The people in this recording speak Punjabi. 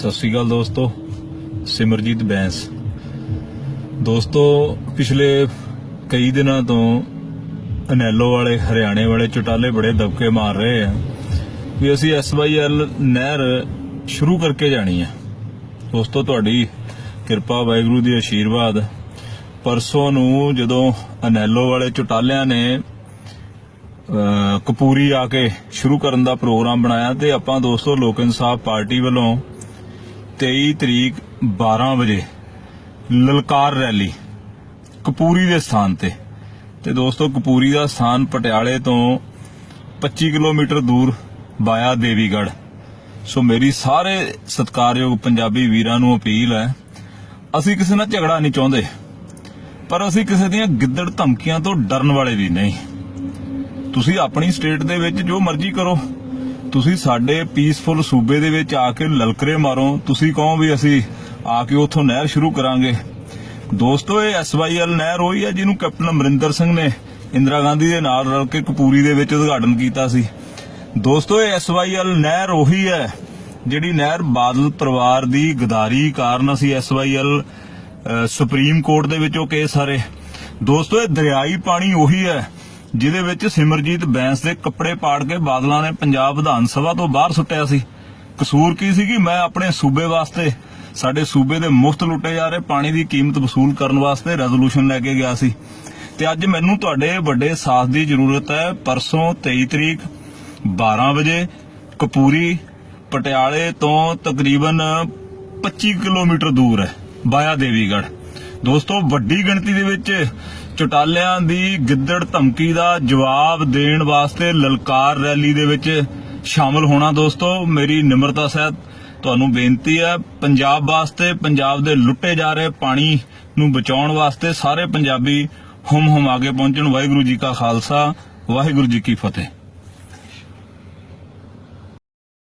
ਸਤਿ ਸ਼੍ਰੀ ਅਕਾਲ ਦੋਸਤੋ, ਸਿਮਰਜੀਤ ਬੈਂਸ। ਦੋਸਤੋ, ਪਿਛਲੇ ਕਈ ਦਿਨਾਂ ਤੋਂ ਅਨੈਲੋ ਵਾਲੇ, ਹਰਿਆਣੇ ਵਾਲੇ ਚੁਟਾਲੇ ਬੜੇ ਦਬਕੇ ਮਾਰ ਰਹੇ ਆ ਵੀ ਅਸੀਂ ਐਸਵਾਈਐਲ ਨਹਿਰ ਸ਼ੁਰੂ ਕਰਕੇ ਜਾਣੀ ਹੈ ਦੋਸਤੋ, ਤੁਹਾਡੀ ਕਿਰਪਾ, ਵਾਹਿਗੁਰੂ ਦੀ ਆਸ਼ੀਰਵਾਦ ਪਰਸੋਂ ਨੂੰ ਜਦੋਂ ਅਨੈਲੋ ਵਾਲੇ ਚੁਟਾਲਿਆਂ ਨੇ ਕਪੂਰੀ ਆ ਕੇ ਸ਼ੁਰੂ ਕਰਨ ਦਾ ਪ੍ਰੋਗਰਾਮ ਬਣਾਇਆ ਤੇ ਆਪਾਂ ਦੋਸਤੋ ਲੋਕ ਇਨਸਾਫ ਪਾਰਟੀ ਵੱਲੋਂ 23 ਤਰੀਕ 12 ਵਜੇ ਲਲਕਾਰ ਰੈਲੀ ਕਪੂਰੀ ਦੇ ਸਥਾਨ ਤੇ। ਤੇ ਦੋਸਤੋ, ਕਪੂਰੀ ਦਾ ਸਥਾਨ ਪਟਿਆਲੇ ਤੋਂ 25 ਕਿਲੋਮੀਟਰ ਦੂਰ ਬਾਇਆ ਦੇਵੀਗੜ ਸੋ ਮੇਰੀ ਸਾਰੇ ਸਤਿਕਾਰਯੋਗ ਪੰਜਾਬੀ ਵੀਰਾਂ ਨੂੰ ਅਪੀਲ ਹੈ, ਅਸੀਂ ਕਿਸੇ ਨਾਲ ਝਗੜਾ ਨਹੀਂ ਚਾਹੁੰਦੇ, ਪਰ ਅਸੀਂ ਕਿਸੇ ਦੀਆਂ ਗਿੱਦੜ ਧਮਕੀਆਂ ਤੋਂ ਡਰਨ ਵਾਲੇ ਵੀ ਨਹੀਂ। ਤੁਸੀਂ ਆਪਣੀ ਸਟੇਟ ਦੇ ਵਿੱਚ ਜੋ ਮਰਜ਼ੀ ਕਰੋ। ਤੁਸੀਂ ਸਾਡੇ ਪੀਸਫੁਲ ਸੂਬੇ ਦੇ ਵਿੱਚ ਆ ਕੇ ਲਲਕਰੇ ਮਾਰੋ। ਤੁਸੀਂ ਕਹੋ ਵੀ ਅਸੀਂ ਆ ਕੇ ਉੱਥੋਂ ਨਹਿਰ ਸ਼ੁਰੂ ਕਰਾਂਗੇ। ਦੋਸਤੋ, ਇਹ ਐਸਵਾਈਐਲ ਨਹਿਰ ਹੋਈ ਹੈ ਜਿਹਨੂੰ ਕੈਪਟਨ ਅਮਰਿੰਦਰ ਸਿੰਘ ਨੇ ਇੰਦਰਾ ਗਾਂਧੀ ਦੇ ਨਾਲ ਰਲ ਕੇ ਕਪੂਰੀ ਦੇ ਵਿੱਚ ਉਦਘਾਟਨ ਕੀਤਾ ਸੀ। ਦੋਸਤੋ, ਇਹ ਐਸਵਾਈਐਲ ਨਹਿਰ ਉਹੀ ਹੈ ਜਿਹੜੀ ਨਹਿਰ ਬਾਦਲ ਪਰਿਵਾਰ ਦੀ ਗਦਾਰੀ ਕਾਰਨ ਅਸੀਂ ਐਸਵਾਈਐਲ ਸੁਪਰੀਮ ਕੋਰਟ ਦੇ ਵਿੱਚੋਂ ਕੇਸ ਹਾਰੇ। ਦੋਸਤੋ, ਇਹ ਦਰਿਆਈ ਪਾਣੀ ਉਹੀ ਹੈ ਜਿਹਦੇ ਵਿੱਚ ਸਿਮਰਜੀਤ ਬੈਂਸ ਦੇ ਕੱਪੜੇ ਪਾੜ ਕੇ ਬਾਦਲਾਂ ਨੇ ਪੰਜਾਬ ਵਿਧਾਨ ਸਭਾ ਤੋਂ ਬਾਹਰ ਸੁੱਟਿਆ ਸੀ। ਕਸੂਰ ਕੀ ਸੀ ਕਿ ਮੈਂ ਆਪਣੇ ਸੂਬੇ ਵਾਸਤੇ, ਸਾਡੇ ਸੂਬੇ ਦੇ ਮੁਫਤ ਲੁੱਟੇ ਜਾ ਰਹੇ ਪਾਣੀ ਦੀ ਕੀਮਤ ਵਸੂਲ ਕਰਨ ਵਾਸਤੇ ਰੈਜ਼ੋਲੂਸ਼ਨ ਲੈ ਕੇ ਗਿਆ ਸੀ। ਤੇ ਅੱਜ ਮੈਨੂੰ ਤੁਹਾਡੇ ਵੱਡੇ ਸਾਥ ਦੀ ਜ਼ਰੂਰਤ ਹੈ। ਪਰਸੋਂ 23 ਤਰੀਕ 12 ਵਜੇ ਕਪੂਰੀ, ਪਟਿਆਲੇ ਤੋਂ ਤਕਰੀਬਨ 25 ਕਿਲੋਮੀਟਰ ਦੂਰ ਹੈ, ਬਾਇਆ ਦੇਵੀਗੜ ਦੋਸਤੋ, ਵੱਡੀ ਗਿਣਤੀ ਦੇ ਵਿੱਚ ਚਟਾਲਿਆਂ ਦੀ ਗਿੱਦੜ ਧਮਕੀ ਦਾ ਜਵਾਬ ਦੇਣ ਵਾਸਤੇ ਲਲਕਾਰ ਰੈਲੀ ਦੇ ਵਿੱਚ ਸ਼ਾਮਲ ਹੋਣਾ ਦੋਸਤੋ, ਮੇਰੀ ਨਿਮਰਤਾ ਸਹਿਤ ਤੁਹਾਨੂੰ ਬੇਨਤੀ ਹੈ, ਪੰਜਾਬ ਵਾਸਤੇ, ਪੰਜਾਬ ਦੇ ਲੁੱਟੇ ਜਾ ਰਹੇ ਪਾਣੀ ਨੂੰ ਬਚਾਉਣ ਵਾਸਤੇ ਸਾਰੇ ਪੰਜਾਬੀ ਹੁਮ ਹੁਮ ਆਗੇ ਪਹੁੰਚਣ। ਵਾਹਿਗੁਰੂ ਜੀ ਕਾ ਖਾਲਸਾ, ਵਾਹਿਗੁਰੂ ਜੀ ਕੀ ਫਤਿਹ।